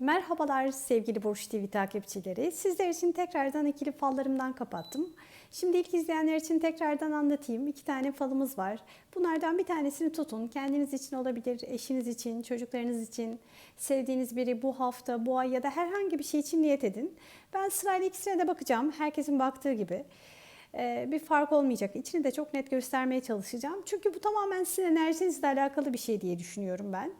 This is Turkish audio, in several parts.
Merhabalar sevgili Burç TV takipçileri. Sizler için tekrardan ikili fallarımdan kapattım. Şimdi ilk izleyenler için tekrardan anlatayım. İki tane falımız var. Bunlardan bir tanesini tutun. Kendiniz için olabilir, eşiniz için, çocuklarınız için, sevdiğiniz biri bu hafta, bu ay ya da herhangi bir şey için niyet edin. Ben sırayla ikisine de bakacağım. Herkesin baktığı gibi. Ee, bir fark olmayacak. İçini de çok net göstermeye çalışacağım. Çünkü bu tamamen sizin enerjinizle alakalı bir şey diye düşünüyorum ben.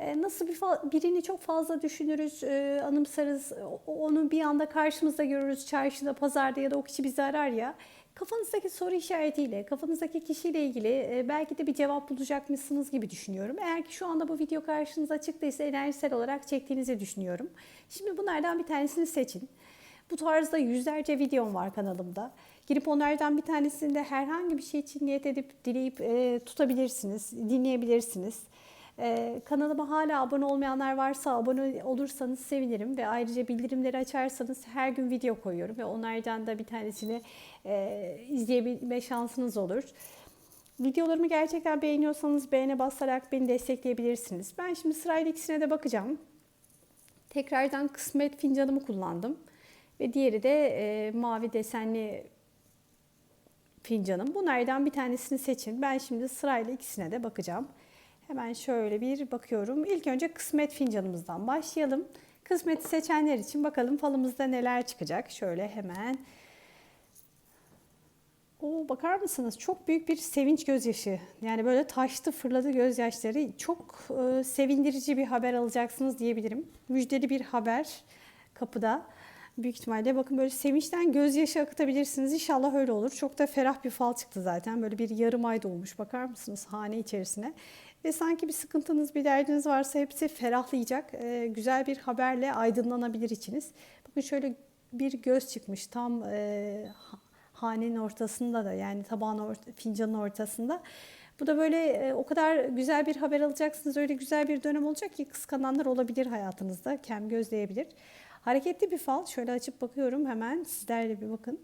Ee, Nasıl bir birini çok fazla düşünürüz, e, anımsarız, onu bir anda karşımızda görürüz çarşıda, pazarda ya da o kişi bizi arar ya. Kafanızdaki soru işaretiyle, kafanızdaki kişiyle ilgili e, belki de bir cevap bulacakmışsınız gibi düşünüyorum. Eğer ki şu anda bu video karşınıza çıktıysa enerjisel olarak çektiğinizi düşünüyorum. Şimdi bunlardan bir tanesini seçin. Bu tarzda yüzlerce videom var kanalımda. Girip onlardan bir tanesinde herhangi bir şey için niyet edip dileyip e, tutabilirsiniz, dinleyebilirsiniz. Ee, kanalıma hala abone olmayanlar varsa abone olursanız sevinirim ve ayrıca bildirimleri açarsanız her gün video koyuyorum ve onlardan da bir tanesini e, izleyebilme şansınız olur. Videolarımı gerçekten beğeniyorsanız beğene basarak beni destekleyebilirsiniz. Ben şimdi sırayla ikisine de bakacağım. Tekrardan kısmet fincanımı kullandım ve diğeri de e, mavi desenli fincanım. Bunlardan bir tanesini seçin. Ben şimdi sırayla ikisine de bakacağım. Hemen şöyle bir bakıyorum. İlk önce kısmet fincanımızdan başlayalım. Kısmeti seçenler için bakalım falımızda neler çıkacak. Şöyle hemen. Oo, bakar mısınız? Çok büyük bir sevinç gözyaşı. Yani böyle taştı fırladı gözyaşları. Çok e, sevindirici bir haber alacaksınız diyebilirim. Müjdeli bir haber kapıda. Büyük ihtimalle bakın böyle sevinçten gözyaşı akıtabilirsiniz. İnşallah öyle olur. Çok da ferah bir fal çıktı zaten. Böyle bir yarım ay dolmuş. Bakar mısınız hane içerisine? Ve sanki bir sıkıntınız, bir derdiniz varsa hepsi ferahlayacak. Ee, güzel bir haberle aydınlanabilir içiniz. Bakın şöyle bir göz çıkmış tam e, ha- hanenin ortasında da yani tabağın ort- fincanın ortasında. Bu da böyle e, o kadar güzel bir haber alacaksınız. Öyle güzel bir dönem olacak ki kıskananlar olabilir hayatınızda. Kem gözleyebilir. Hareketli bir fal. Şöyle açıp bakıyorum hemen. Sizlerle bir bakın.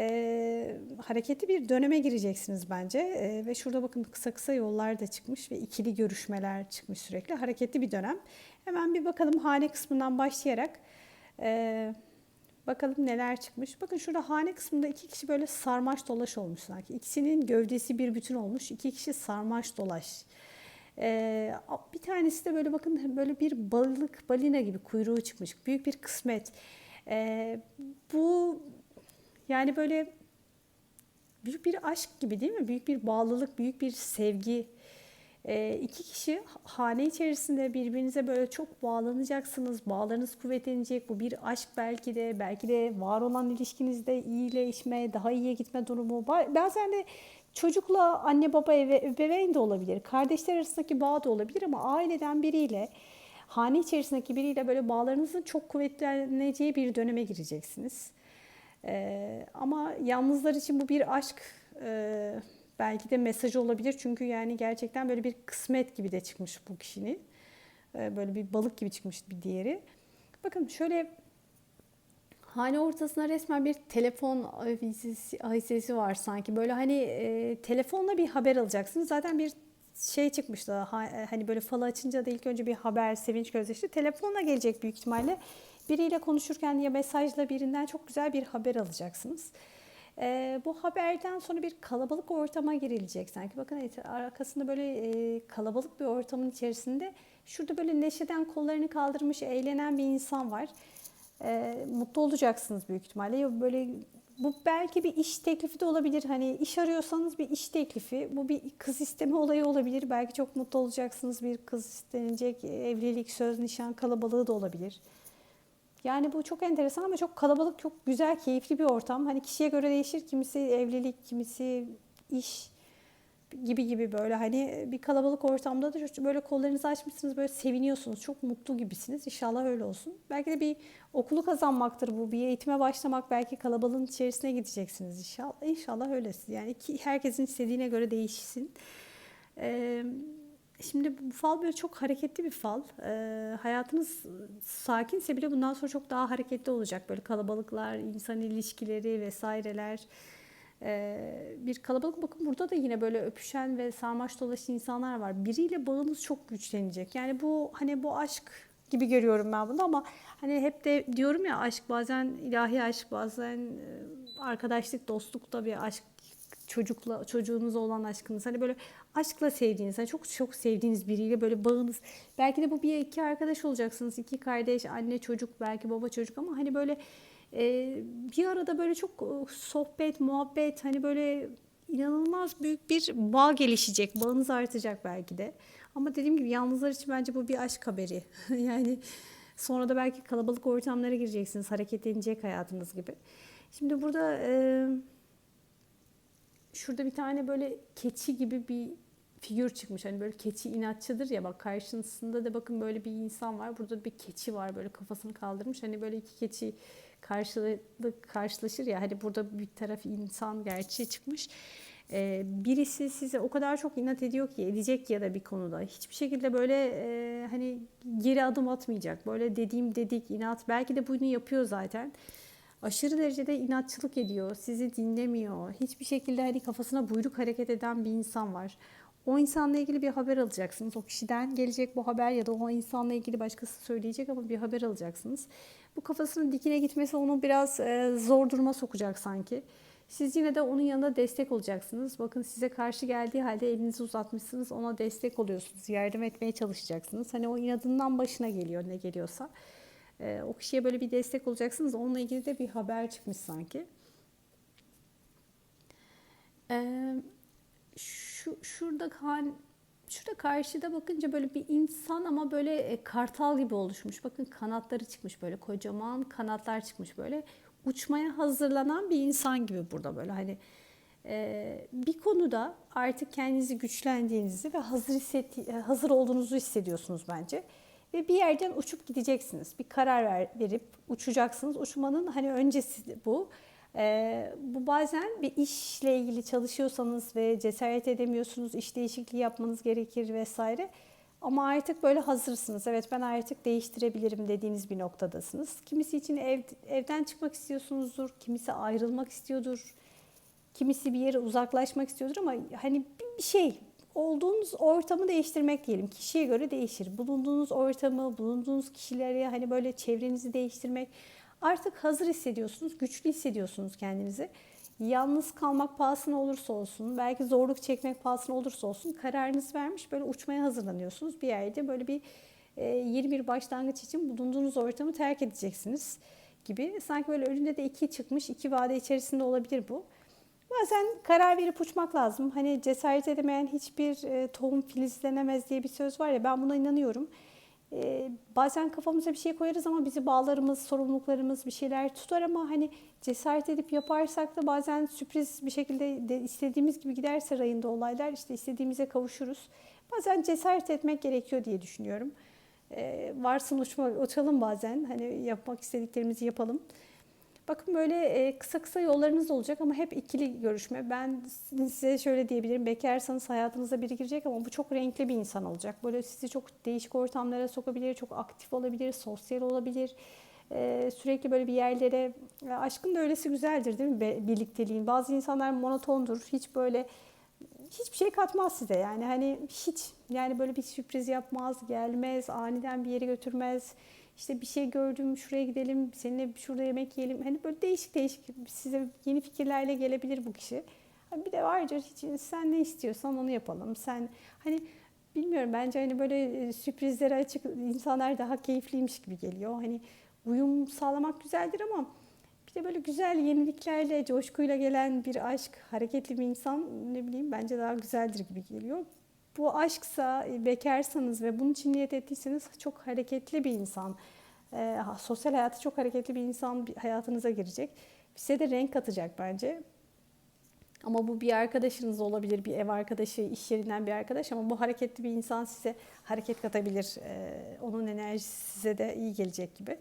Ee, hareketli bir döneme gireceksiniz bence. Ee, ve şurada bakın kısa kısa yollar da çıkmış ve ikili görüşmeler çıkmış sürekli. Hareketli bir dönem. Hemen bir bakalım hane kısmından başlayarak. e, Bakalım neler çıkmış. Bakın şurada hane kısmında iki kişi böyle sarmaş dolaş olmuş sanki. İkisinin gövdesi bir bütün olmuş. İki kişi sarmaş dolaş. Ee, bir tanesi de böyle bakın böyle bir balık balina gibi kuyruğu çıkmış. Büyük bir kısmet. Ee, bu yani böyle büyük bir aşk gibi değil mi? Büyük bir bağlılık, büyük bir sevgi. Ee, iki kişi hane içerisinde birbirinize böyle çok bağlanacaksınız. Bağlarınız kuvvetlenecek. Bu bir aşk belki de. Belki de var olan ilişkinizde iyileşme, daha iyiye gitme durumu. Ba- Bazen de çocukla anne baba eve, ebeveyn de olabilir. Kardeşler arasındaki bağ da olabilir ama aileden biriyle hane içerisindeki biriyle böyle bağlarınızın çok kuvvetleneceği bir döneme gireceksiniz. Ee, ama yalnızlar için bu bir aşk e, belki de mesajı olabilir. Çünkü yani gerçekten böyle bir kısmet gibi de çıkmış bu kişinin. Ee, böyle bir balık gibi çıkmış bir diğeri. Bakın şöyle hane ortasına resmen bir telefon avizesi var sanki. Böyle hani e, telefonla bir haber alacaksınız. Zaten bir şey çıkmıştı. Ha- hani böyle falı açınca da ilk önce bir haber, sevinç gözyaşı. Telefonla gelecek büyük ihtimalle. Biriyle konuşurken ya mesajla birinden çok güzel bir haber alacaksınız. Ee, bu haberden sonra bir kalabalık ortama girilecek sanki. Bakın arkasında böyle e, kalabalık bir ortamın içerisinde şurada böyle neşeden kollarını kaldırmış eğlenen bir insan var. Ee, mutlu olacaksınız büyük ihtimalle. Ya böyle bu belki bir iş teklifi de olabilir. Hani iş arıyorsanız bir iş teklifi. Bu bir kız isteme olayı olabilir. Belki çok mutlu olacaksınız. Bir kız istenecek. Evlilik, söz, nişan kalabalığı da olabilir. Yani bu çok enteresan ama çok kalabalık, çok güzel, keyifli bir ortam. Hani kişiye göre değişir. Kimisi evlilik, kimisi iş gibi gibi böyle hani bir kalabalık ortamda da böyle kollarınızı açmışsınız böyle seviniyorsunuz. Çok mutlu gibisiniz. İnşallah öyle olsun. Belki de bir okulu kazanmaktır bu. Bir eğitime başlamak. Belki kalabalığın içerisine gideceksiniz inşallah. İnşallah öylesin. Yani herkesin istediğine göre değişsin. Ee, Şimdi bu fal böyle çok hareketli bir fal. Ee, hayatınız sakinse bile bundan sonra çok daha hareketli olacak. Böyle kalabalıklar, insan ilişkileri vesaireler. Ee, bir kalabalık bakın burada da yine böyle öpüşen ve sarmaş dolaş insanlar var. Biriyle bağınız çok güçlenecek. Yani bu hani bu aşk gibi görüyorum ben bunu ama hani hep de diyorum ya aşk bazen ilahi aşk bazen e, arkadaşlık dostluk da bir aşk çocukla çocuğunuz olan aşkınız hani böyle aşkla sevdiğiniz hani çok çok sevdiğiniz biriyle böyle bağınız belki de bu bir iki arkadaş olacaksınız iki kardeş anne çocuk belki baba çocuk ama hani böyle e, bir arada böyle çok e, sohbet muhabbet hani böyle inanılmaz büyük bir bağ gelişecek bağınız artacak belki de. Ama dediğim gibi yalnızlar için bence bu bir aşk haberi. Yani sonra da belki kalabalık ortamlara gireceksiniz hareketlenecek hayatınız gibi. Şimdi burada e, şurada bir tane böyle keçi gibi bir figür çıkmış. Hani böyle keçi inatçıdır ya bak karşısında da bakın böyle bir insan var. Burada bir keçi var böyle kafasını kaldırmış. Hani böyle iki keçi karşılıklı karşılaşır ya. Hani burada bir taraf insan gerçeği çıkmış. Ee, birisi size o kadar çok inat ediyor ki edecek ya da bir konuda. Hiçbir şekilde böyle e, hani geri adım atmayacak. Böyle dediğim dedik inat. Belki de bunu yapıyor zaten aşırı derecede inatçılık ediyor, sizi dinlemiyor. Hiçbir şekilde hani kafasına buyruk hareket eden bir insan var. O insanla ilgili bir haber alacaksınız. O kişiden gelecek bu haber ya da o insanla ilgili başkası söyleyecek ama bir haber alacaksınız. Bu kafasının dikine gitmesi onu biraz e, zor duruma sokacak sanki. Siz yine de onun yanında destek olacaksınız. Bakın size karşı geldiği halde elinizi uzatmışsınız. Ona destek oluyorsunuz. Yardım etmeye çalışacaksınız. Hani o inadından başına geliyor ne geliyorsa. E, o kişiye böyle bir destek olacaksınız. Onunla ilgili de bir haber çıkmış sanki. E, şu şurada kan şurada karşıda bakınca böyle bir insan ama böyle e, kartal gibi oluşmuş. Bakın kanatları çıkmış böyle kocaman kanatlar çıkmış böyle uçmaya hazırlanan bir insan gibi burada böyle hani e, bir konuda artık kendinizi güçlendiğinizi ve hazır hissetti, hazır olduğunuzu hissediyorsunuz bence ve bir yerden uçup gideceksiniz. Bir karar ver, verip uçacaksınız. Uçmanın hani öncesi bu. Ee, bu bazen bir işle ilgili çalışıyorsanız ve cesaret edemiyorsunuz, iş değişikliği yapmanız gerekir vesaire. Ama artık böyle hazırsınız. Evet ben artık değiştirebilirim dediğiniz bir noktadasınız. Kimisi için ev, evden çıkmak istiyorsunuzdur, kimisi ayrılmak istiyordur, kimisi bir yere uzaklaşmak istiyordur ama hani bir şey olduğunuz ortamı değiştirmek diyelim. Kişiye göre değişir. Bulunduğunuz ortamı, bulunduğunuz kişileri hani böyle çevrenizi değiştirmek. Artık hazır hissediyorsunuz, güçlü hissediyorsunuz kendinizi. Yalnız kalmak pahasına olursa olsun, belki zorluk çekmek pahasına olursa olsun kararınız vermiş böyle uçmaya hazırlanıyorsunuz. Bir yerde böyle bir e, yeni bir başlangıç için bulunduğunuz ortamı terk edeceksiniz gibi. Sanki böyle önünde de iki çıkmış, iki vade içerisinde olabilir bu. Bazen karar verip uçmak lazım. Hani cesaret edemeyen hiçbir e, tohum filizlenemez diye bir söz var ya ben buna inanıyorum. E, bazen kafamıza bir şey koyarız ama bizi bağlarımız, sorumluluklarımız bir şeyler tutar ama hani cesaret edip yaparsak da bazen sürpriz bir şekilde de istediğimiz gibi giderse rayında olaylar işte istediğimize kavuşuruz. Bazen cesaret etmek gerekiyor diye düşünüyorum. E, varsın uçma, uçalım bazen hani yapmak istediklerimizi yapalım. Bakın böyle e, kısa kısa yollarınız olacak ama hep ikili görüşme. Ben size şöyle diyebilirim. Bekarsanız hayatınıza biri girecek ama bu çok renkli bir insan olacak. Böyle sizi çok değişik ortamlara sokabilir, çok aktif olabilir, sosyal olabilir. E, sürekli böyle bir yerlere... Aşkın da öylesi güzeldir değil mi birlikteliğin? Bazı insanlar monotondur. Hiç böyle hiçbir şey katmaz size yani hani hiç yani böyle bir sürpriz yapmaz, gelmez, aniden bir yere götürmez işte bir şey gördüm şuraya gidelim seninle şurada yemek yiyelim. Hani böyle değişik değişik size yeni fikirlerle gelebilir bu kişi. Bir de vardır hiç sen ne istiyorsan onu yapalım. Sen hani bilmiyorum bence hani böyle e, sürprizlere açık insanlar daha keyifliymiş gibi geliyor. Hani uyum sağlamak güzeldir ama bir de böyle güzel yeniliklerle, coşkuyla gelen bir aşk, hareketli bir insan ne bileyim bence daha güzeldir gibi geliyor bu aşksa, e, bekarsanız ve bunun için niyet ettiyseniz çok hareketli bir insan, e, sosyal hayatı çok hareketli bir insan hayatınıza girecek. Size de renk katacak bence. Ama bu bir arkadaşınız olabilir, bir ev arkadaşı, iş yerinden bir arkadaş ama bu hareketli bir insan size hareket katabilir. E, onun enerjisi size de iyi gelecek gibi.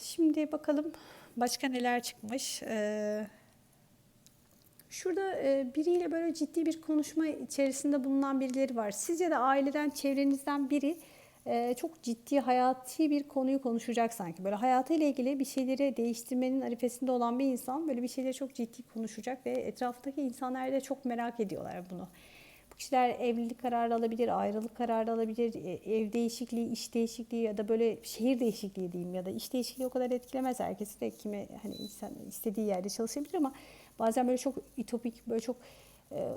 Şimdi bakalım başka neler çıkmış. Ee, Şurada e, biriyle böyle ciddi bir konuşma içerisinde bulunan birileri var. Sizce de aileden, çevrenizden biri e, çok ciddi, hayati bir konuyu konuşacak sanki. Böyle hayatıyla ilgili bir şeyleri değiştirmenin arifesinde olan bir insan böyle bir şeyleri çok ciddi konuşacak ve etraftaki insanlar da çok merak ediyorlar bunu. Bu kişiler evlilik kararı alabilir, ayrılık kararı alabilir, e, ev değişikliği, iş değişikliği ya da böyle şehir değişikliği diyeyim ya da iş değişikliği o kadar etkilemez herkesi de kime hani insan istediği yerde çalışabilir ama bazen böyle çok ütopik böyle çok e,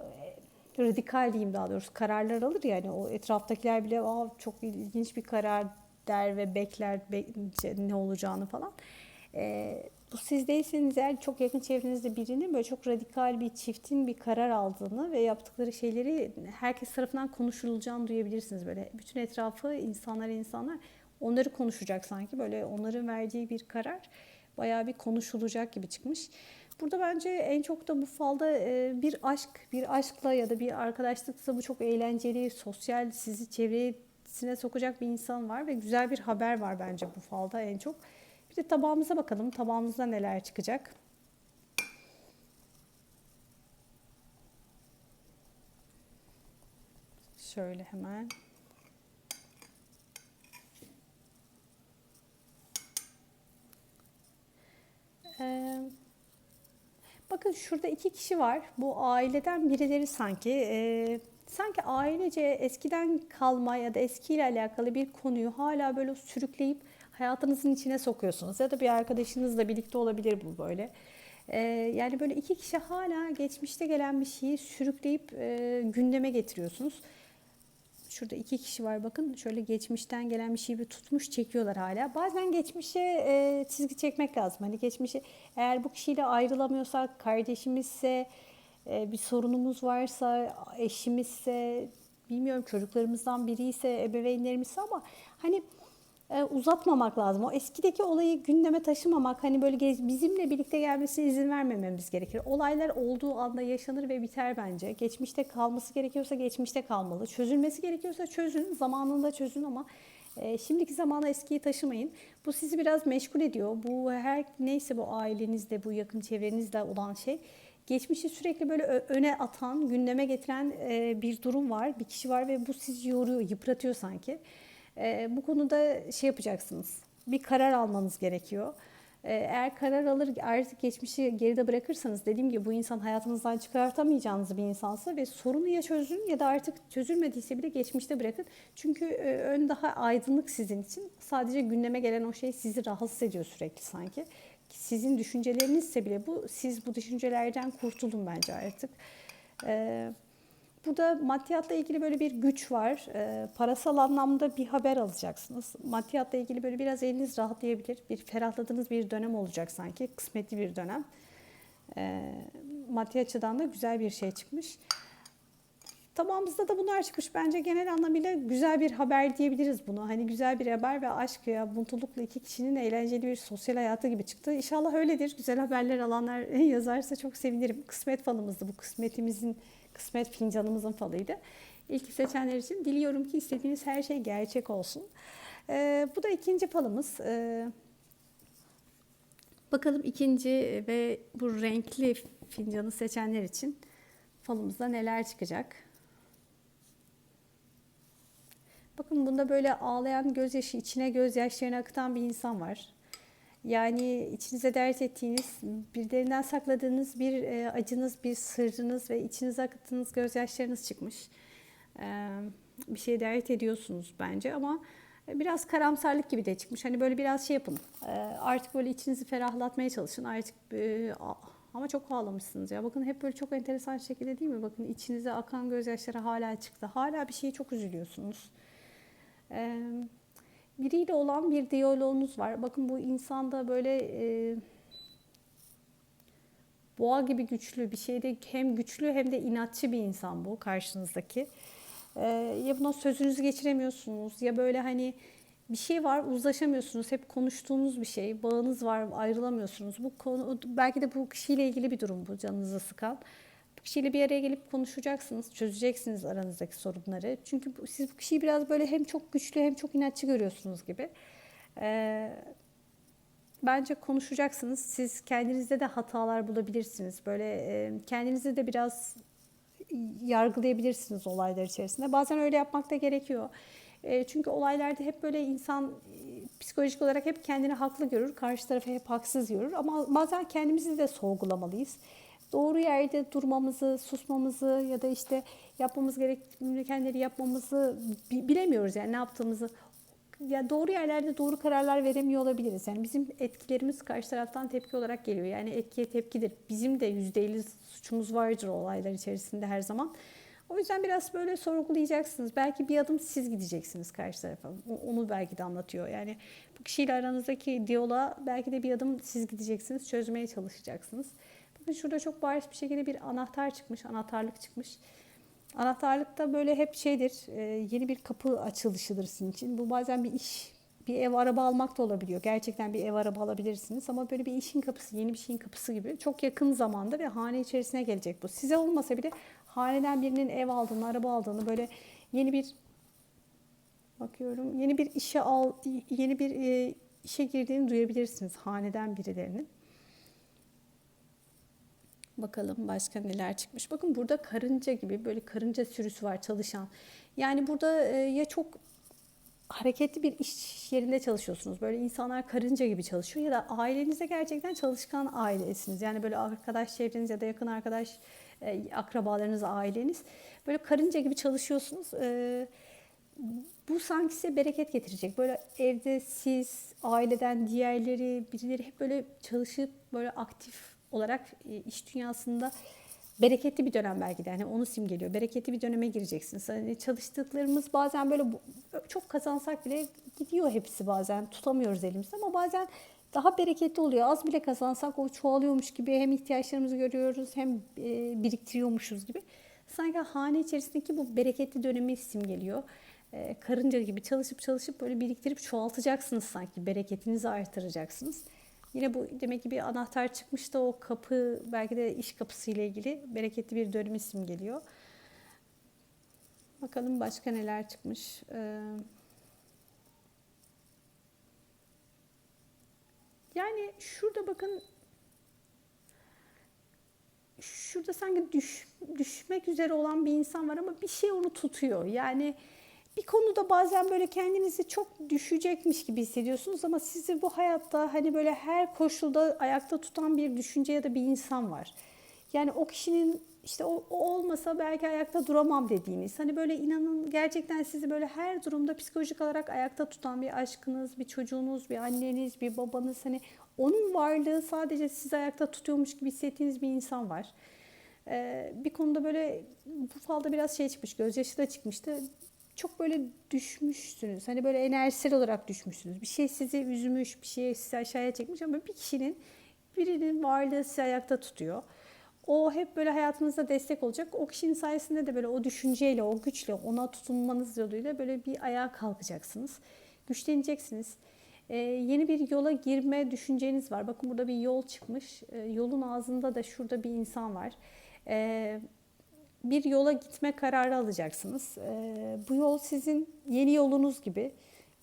radikal diyeyim daha doğrusu kararlar alır yani o etraftakiler bile Aa, çok ilginç bir karar der ve bekler be- ne olacağını falan. Ee, bu siz değilseniz eğer çok yakın çevrenizde birinin böyle çok radikal bir çiftin bir karar aldığını ve yaptıkları şeyleri herkes tarafından konuşulacağını duyabilirsiniz. Böyle bütün etrafı insanlar insanlar onları konuşacak sanki böyle onların verdiği bir karar bayağı bir konuşulacak gibi çıkmış. Burada bence en çok da bu falda e, bir aşk, bir aşkla ya da bir arkadaşlıksa bu çok eğlenceli, sosyal, sizi çevresine sokacak bir insan var ve güzel bir haber var bence bu falda en çok. Bir de tabağımıza bakalım. Tabağımızda neler çıkacak? Şöyle hemen. Bakın şurada iki kişi var. Bu aileden birileri sanki. Ee, sanki ailece eskiden kalma ya da eskiyle alakalı bir konuyu hala böyle sürükleyip hayatınızın içine sokuyorsunuz. Ya da bir arkadaşınızla birlikte olabilir bu böyle. Ee, yani böyle iki kişi hala geçmişte gelen bir şeyi sürükleyip e, gündeme getiriyorsunuz. Şurada iki kişi var bakın. Şöyle geçmişten gelen bir şeyi bir tutmuş çekiyorlar hala. Bazen geçmişe e, çizgi çekmek lazım. Hani geçmişe eğer bu kişiyle ayrılamıyorsak kardeşimizse e, bir sorunumuz varsa eşimizse bilmiyorum çocuklarımızdan biri ise ebeveynlerimizse ama hani e, uzatmamak lazım. O eskideki olayı gündeme taşımamak, hani böyle bizimle birlikte gelmesine izin vermememiz gerekir. Olaylar olduğu anda yaşanır ve biter bence. Geçmişte kalması gerekiyorsa geçmişte kalmalı. Çözülmesi gerekiyorsa çözün, zamanında çözün ama e, şimdiki zamana eskiyi taşımayın. Bu sizi biraz meşgul ediyor. Bu her neyse bu ailenizde, bu yakın çevrenizde olan şey geçmişi sürekli böyle öne atan, gündeme getiren e, bir durum var, bir kişi var ve bu sizi yoruyor, yıpratıyor sanki. E, bu konuda şey yapacaksınız. Bir karar almanız gerekiyor. E, eğer karar alır artık geçmişi geride bırakırsanız dediğim gibi bu insan hayatınızdan çıkartamayacağınız bir insansa ve sorunu ya çözün ya da artık çözülmediyse bile geçmişte bırakın. Çünkü e, ön daha aydınlık sizin için. Sadece gündeme gelen o şey sizi rahatsız ediyor sürekli sanki. Sizin düşüncelerinizse bile bu siz bu düşüncelerden kurtulun bence artık. Eee Burada maddiyatla ilgili böyle bir güç var. E, parasal anlamda bir haber alacaksınız. Maddiyatla ilgili böyle biraz eliniz rahatlayabilir. Bir ferahladığınız bir dönem olacak sanki. Kısmetli bir dönem. E, maddi açıdan da güzel bir şey çıkmış. Tabağımızda da bunlar çıkmış. Bence genel anlamıyla güzel bir haber diyebiliriz bunu. Hani güzel bir haber ve aşk ya mutlulukla iki kişinin eğlenceli bir sosyal hayatı gibi çıktı. İnşallah öyledir. Güzel haberler alanlar yazarsa çok sevinirim. Kısmet falımızdı bu. Kısmetimizin kısmet fincanımızın falıydı. İlk seçenler için diliyorum ki istediğiniz her şey gerçek olsun. Ee, bu da ikinci falımız. Ee, bakalım ikinci ve bu renkli fincanı seçenler için falımızda neler çıkacak. Bakın bunda böyle ağlayan gözyaşı, içine gözyaşlarını akıtan bir insan var. Yani içinize dert ettiğiniz, birilerinden sakladığınız bir e, acınız, bir sırrınız ve içinize akıttığınız gözyaşlarınız çıkmış. E, bir şey dert ediyorsunuz bence ama biraz karamsarlık gibi de çıkmış. Hani böyle biraz şey yapın. E, artık böyle içinizi ferahlatmaya çalışın. Artık e, ama çok ağlamışsınız ya. Bakın hep böyle çok enteresan şekilde değil mi? Bakın içinize akan gözyaşları hala çıktı. Hala bir şeye çok üzülüyorsunuz. Eee biriyle olan bir diyaloğunuz var. Bakın bu insanda böyle e, boğa gibi güçlü bir şeyde hem güçlü hem de inatçı bir insan bu karşınızdaki. E, ya buna sözünüzü geçiremiyorsunuz ya böyle hani bir şey var uzlaşamıyorsunuz. Hep konuştuğunuz bir şey. Bağınız var ayrılamıyorsunuz. Bu konu belki de bu kişiyle ilgili bir durum bu canınızı sıkan. Kişiyle bir araya gelip konuşacaksınız, çözeceksiniz aranızdaki sorunları. Çünkü siz bu kişiyi biraz böyle hem çok güçlü hem çok inatçı görüyorsunuz gibi. Ee, bence konuşacaksınız. Siz kendinizde de hatalar bulabilirsiniz. Böyle e, kendinizi de biraz yargılayabilirsiniz olaylar içerisinde. Bazen öyle yapmak da gerekiyor. E, çünkü olaylarda hep böyle insan psikolojik olarak hep kendini haklı görür, karşı tarafı hep haksız görür. Ama bazen kendimizi de sorgulamalıyız doğru yerde durmamızı, susmamızı ya da işte yapmamız gerekenleri yapmamızı bi- bilemiyoruz yani ne yaptığımızı. Ya doğru yerlerde doğru kararlar veremiyor olabiliriz. Yani bizim etkilerimiz karşı taraftan tepki olarak geliyor. Yani etkiye tepkidir. Bizim de %50 suçumuz vardır olaylar içerisinde her zaman. O yüzden biraz böyle sorgulayacaksınız. Belki bir adım siz gideceksiniz karşı tarafa. Onu belki de anlatıyor. Yani bu kişiyle aranızdaki diyaloğa belki de bir adım siz gideceksiniz. Çözmeye çalışacaksınız. Bakın şurada çok bariz bir şekilde bir anahtar çıkmış. Anahtarlık çıkmış. Anahtarlıkta böyle hep şeydir. e, Yeni bir kapı açılışıdır sizin için. Bu bazen bir iş, bir ev araba almak da olabiliyor. Gerçekten bir ev araba alabilirsiniz ama böyle bir işin kapısı, yeni bir şeyin kapısı gibi çok yakın zamanda ve hane içerisine gelecek bu. Size olmasa bile haneden birinin ev aldığını, araba aldığını böyle yeni bir bakıyorum yeni bir işe al yeni bir e, işe girdiğini duyabilirsiniz haneden birilerinin. Bakalım başka neler çıkmış. Bakın burada karınca gibi böyle karınca sürüsü var çalışan. Yani burada e, ya çok hareketli bir iş yerinde çalışıyorsunuz. Böyle insanlar karınca gibi çalışıyor ya da ailenizde gerçekten çalışkan ailesiniz. Yani böyle arkadaş çevreniz ya da yakın arkadaş e, akrabalarınız, aileniz böyle karınca gibi çalışıyorsunuz. E, bu sanki size bereket getirecek. Böyle evde siz, aileden diğerleri, birileri hep böyle çalışıp böyle aktif olarak e, iş dünyasında bereketli bir dönem belki de. Yani onu simgeliyor. Bereketli bir döneme gireceksiniz. Hani çalıştıklarımız bazen böyle çok kazansak bile gidiyor hepsi bazen. Tutamıyoruz elimizde ama bazen daha bereketli oluyor. Az bile kazansak o çoğalıyormuş gibi hem ihtiyaçlarımızı görüyoruz hem e, biriktiriyormuşuz gibi. Sanki hane içerisindeki bu bereketli dönemi simgeliyor. E, karınca gibi çalışıp çalışıp böyle biriktirip çoğaltacaksınız sanki. Bereketinizi artıracaksınız. Yine bu demek ki bir anahtar çıkmış da o kapı belki de iş kapısı ile ilgili bereketli bir dönemi simgeliyor. Bakalım başka neler çıkmış. Ee, yani şurada bakın şurada sanki düş, düşmek üzere olan bir insan var ama bir şey onu tutuyor. Yani bir konuda bazen böyle kendinizi çok düşecekmiş gibi hissediyorsunuz ama sizi bu hayatta hani böyle her koşulda ayakta tutan bir düşünce ya da bir insan var. Yani o kişinin işte o, o olmasa belki ayakta duramam dediğiniz. Hani böyle inanın gerçekten sizi böyle her durumda psikolojik olarak ayakta tutan bir aşkınız, bir çocuğunuz, bir anneniz, bir babanız hani onun varlığı sadece sizi ayakta tutuyormuş gibi hissettiğiniz bir insan var. Ee, bir konuda böyle bu falda biraz şey çıkmış, gözyaşı da çıkmıştı. Çok böyle düşmüşsünüz. Hani böyle enerjisel olarak düşmüşsünüz. Bir şey sizi üzmüş, bir şey sizi aşağıya çekmiş ama bir kişinin birinin varlığı sizi ayakta tutuyor. O hep böyle hayatınızda destek olacak. O kişinin sayesinde de böyle o düşünceyle, o güçle, ona tutunmanız yoluyla böyle bir ayağa kalkacaksınız. Güçleneceksiniz. Ee, yeni bir yola girme düşünceniz var. Bakın burada bir yol çıkmış. Ee, yolun ağzında da şurada bir insan var. Ee, bir yola gitme kararı alacaksınız. Ee, bu yol sizin yeni yolunuz gibi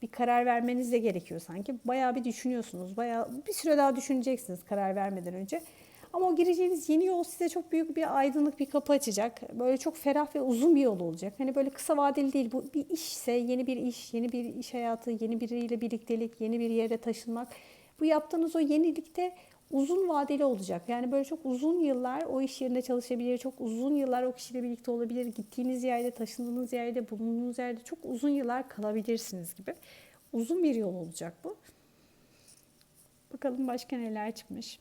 bir karar vermeniz de gerekiyor sanki. Bayağı bir düşünüyorsunuz. Bayağı bir süre daha düşüneceksiniz karar vermeden önce. Ama o gireceğiniz yeni yol size çok büyük bir aydınlık bir kapı açacak. Böyle çok ferah ve uzun bir yol olacak. Hani böyle kısa vadeli değil. Bu bir işse yeni bir iş, yeni bir iş hayatı, yeni biriyle birliktelik, yeni bir yere taşınmak. Bu yaptığınız o yenilikte uzun vadeli olacak. Yani böyle çok uzun yıllar o iş yerinde çalışabilir, çok uzun yıllar o kişiyle birlikte olabilir. Gittiğiniz yerde, taşındığınız yerde, bulunduğunuz yerde çok uzun yıllar kalabilirsiniz gibi. Uzun bir yol olacak bu. Bakalım başka neler çıkmış.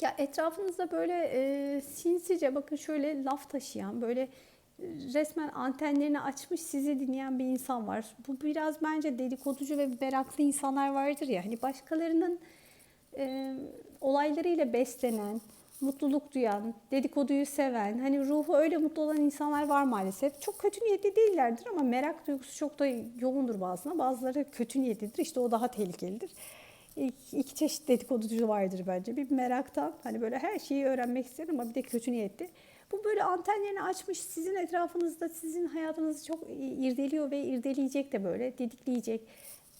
Ya etrafınızda böyle e, sinsice bakın şöyle laf taşıyan böyle e, resmen antenlerini açmış sizi dinleyen bir insan var. Bu biraz bence dedikoducu ve meraklı insanlar vardır ya hani başkalarının e, olaylarıyla beslenen, mutluluk duyan, dedikoduyu seven, hani ruhu öyle mutlu olan insanlar var maalesef. Çok kötü niyetli değillerdir ama merak duygusu çok da yoğundur bazına. Bazıları kötü niyetlidir. İşte o daha tehlikelidir. İki, çeşit dedikoducu vardır bence. Bir meraktan hani böyle her şeyi öğrenmek isterim ama bir de kötü niyetli. Bu böyle antenlerini açmış sizin etrafınızda sizin hayatınızı çok irdeliyor ve irdeleyecek de böyle dedikleyecek.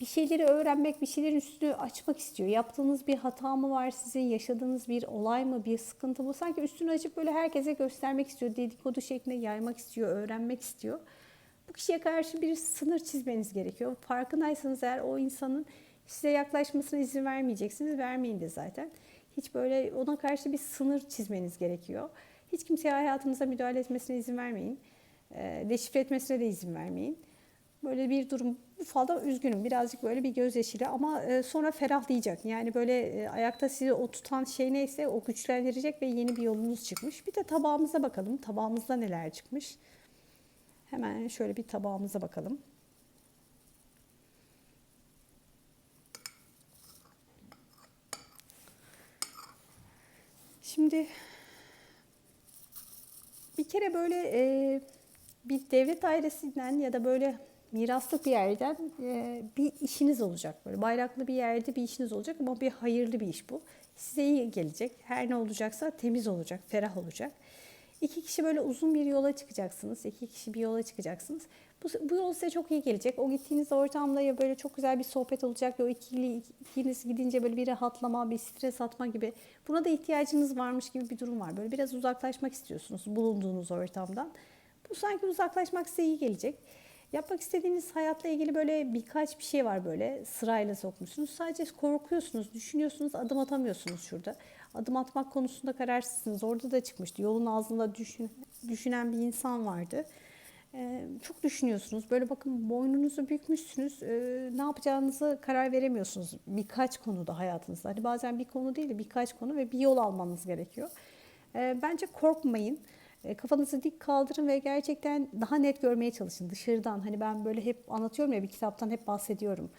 Bir şeyleri öğrenmek, bir şeylerin üstünü açmak istiyor. Yaptığınız bir hata mı var sizin, yaşadığınız bir olay mı, bir sıkıntı mı? Sanki üstünü açıp böyle herkese göstermek istiyor. Dedikodu şeklinde yaymak istiyor, öğrenmek istiyor. Bu kişiye karşı bir sınır çizmeniz gerekiyor. Farkındaysanız eğer o insanın size yaklaşmasına izin vermeyeceksiniz. Vermeyin de zaten. Hiç böyle ona karşı bir sınır çizmeniz gerekiyor. Hiç kimseye hayatınıza müdahale etmesine izin vermeyin. Deşifre etmesine de izin vermeyin. Böyle bir durum. Bu falda üzgünüm. Birazcık böyle bir gözyaşıyla ama e, sonra ferahlayacak. Yani böyle e, ayakta sizi o tutan şey neyse o güçlendirecek ve yeni bir yolunuz çıkmış. Bir de tabağımıza bakalım. Tabağımızda neler çıkmış. Hemen şöyle bir tabağımıza bakalım. Şimdi bir kere böyle e, bir devlet dairesinden ya da böyle miraslık bir yerden e, bir işiniz olacak. Böyle bayraklı bir yerde bir işiniz olacak ama bir hayırlı bir iş bu. Size iyi gelecek. Her ne olacaksa temiz olacak, ferah olacak. İki kişi böyle uzun bir yola çıkacaksınız. İki kişi bir yola çıkacaksınız. Bu, bu yol size çok iyi gelecek. O gittiğiniz ortamda ya böyle çok güzel bir sohbet olacak. Ya o ikili, ikiniz gidince böyle bir rahatlama, bir stres atma gibi. Buna da ihtiyacınız varmış gibi bir durum var. Böyle biraz uzaklaşmak istiyorsunuz bulunduğunuz ortamdan. Bu sanki uzaklaşmak size iyi gelecek. Yapmak istediğiniz hayatla ilgili böyle birkaç bir şey var böyle sırayla sokmuşsunuz. Sadece korkuyorsunuz, düşünüyorsunuz, adım atamıyorsunuz şurada. Adım atmak konusunda kararsızsınız. Orada da çıkmıştı. Yolun ağzında düşün, düşünen bir insan vardı. Ee, çok düşünüyorsunuz. Böyle bakın boynunuzu bükmüşsünüz. Ee, ne yapacağınızı karar veremiyorsunuz. Birkaç konuda hayatınızda. Hani bazen bir konu değil de birkaç konu ve bir yol almanız gerekiyor. Ee, bence korkmayın. E, kafanızı dik kaldırın ve gerçekten daha net görmeye çalışın dışarıdan. Hani ben böyle hep anlatıyorum ya bir kitaptan hep bahsediyorum.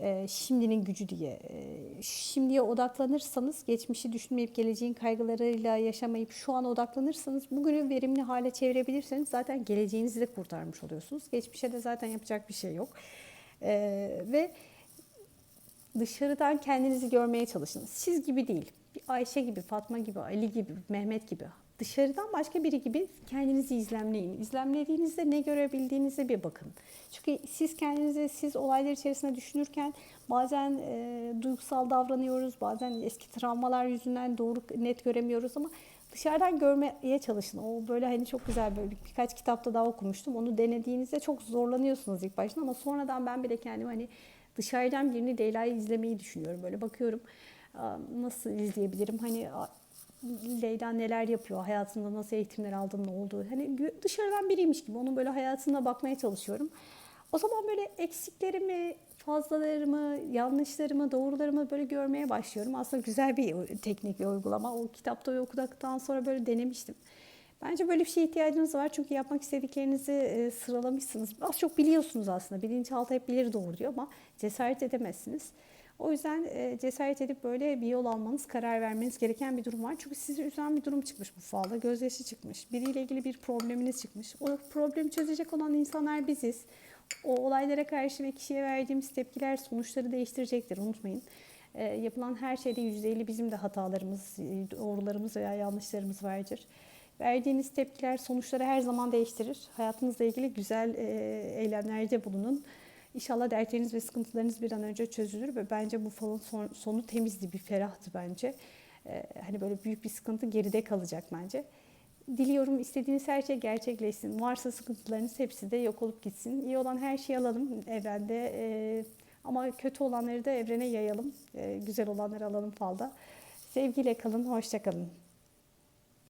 E, şimdinin gücü diye. E, şimdiye odaklanırsanız, geçmişi düşünmeyip geleceğin kaygılarıyla yaşamayıp şu an odaklanırsanız, bugünü verimli hale çevirebilirseniz zaten geleceğinizi de kurtarmış oluyorsunuz. Geçmişe de zaten yapacak bir şey yok. Ve dışarıdan kendinizi görmeye çalışın. Siz gibi değil. Bir Ayşe gibi, Fatma gibi, Ali gibi, Mehmet gibi dışarıdan başka biri gibi kendinizi izlemleyin. İzlemlediğinizde ne görebildiğinize bir bakın. Çünkü siz kendinizi, siz olaylar içerisinde düşünürken bazen e, duygusal davranıyoruz, bazen eski travmalar yüzünden doğru net göremiyoruz ama dışarıdan görmeye çalışın. O böyle hani çok güzel böyle birkaç kitapta daha okumuştum. Onu denediğinizde çok zorlanıyorsunuz ilk başta ama sonradan ben bile kendim hani dışarıdan birini Leyla'yı izlemeyi düşünüyorum. Böyle bakıyorum nasıl izleyebilirim? Hani Leyla neler yapıyor, hayatında nasıl eğitimler aldı, ne oldu. Hani dışarıdan biriymiş gibi onun böyle hayatına bakmaya çalışıyorum. O zaman böyle eksiklerimi, fazlalarımı, yanlışlarımı, doğrularımı böyle görmeye başlıyorum. Aslında güzel bir teknik ve uygulama. O kitapta okuduktan sonra böyle denemiştim. Bence böyle bir şeye ihtiyacınız var. Çünkü yapmak istediklerinizi e, sıralamışsınız. Az çok biliyorsunuz aslında. Bilinçaltı hep bilir doğru diyor ama cesaret edemezsiniz. O yüzden e, cesaret edip böyle bir yol almanız, karar vermeniz gereken bir durum var. Çünkü sizi üzen bir durum çıkmış bu falda. Gözyaşı çıkmış. Biriyle ilgili bir probleminiz çıkmış. O problemi çözecek olan insanlar biziz. O olaylara karşı ve kişiye verdiğimiz tepkiler sonuçları değiştirecektir. Unutmayın. E, yapılan her şeyde %50 bizim de hatalarımız, doğrularımız veya yanlışlarımız vardır. Verdiğiniz tepkiler sonuçları her zaman değiştirir. Hayatınızla ilgili güzel e, eylemlerde bulunun. İnşallah dertleriniz ve sıkıntılarınız bir an önce çözülür ve bence bu falın son, sonu temizdi, bir ferahtı bence. Ee, hani böyle büyük bir sıkıntı geride kalacak bence. Diliyorum istediğiniz her şey gerçekleşsin. Varsa sıkıntılarınız hepsi de yok olup gitsin. İyi olan her şeyi alalım evrende. Ee, ama kötü olanları da evrene yayalım. Ee, güzel olanları alalım falda. Sevgiyle kalın, hoşça kalın.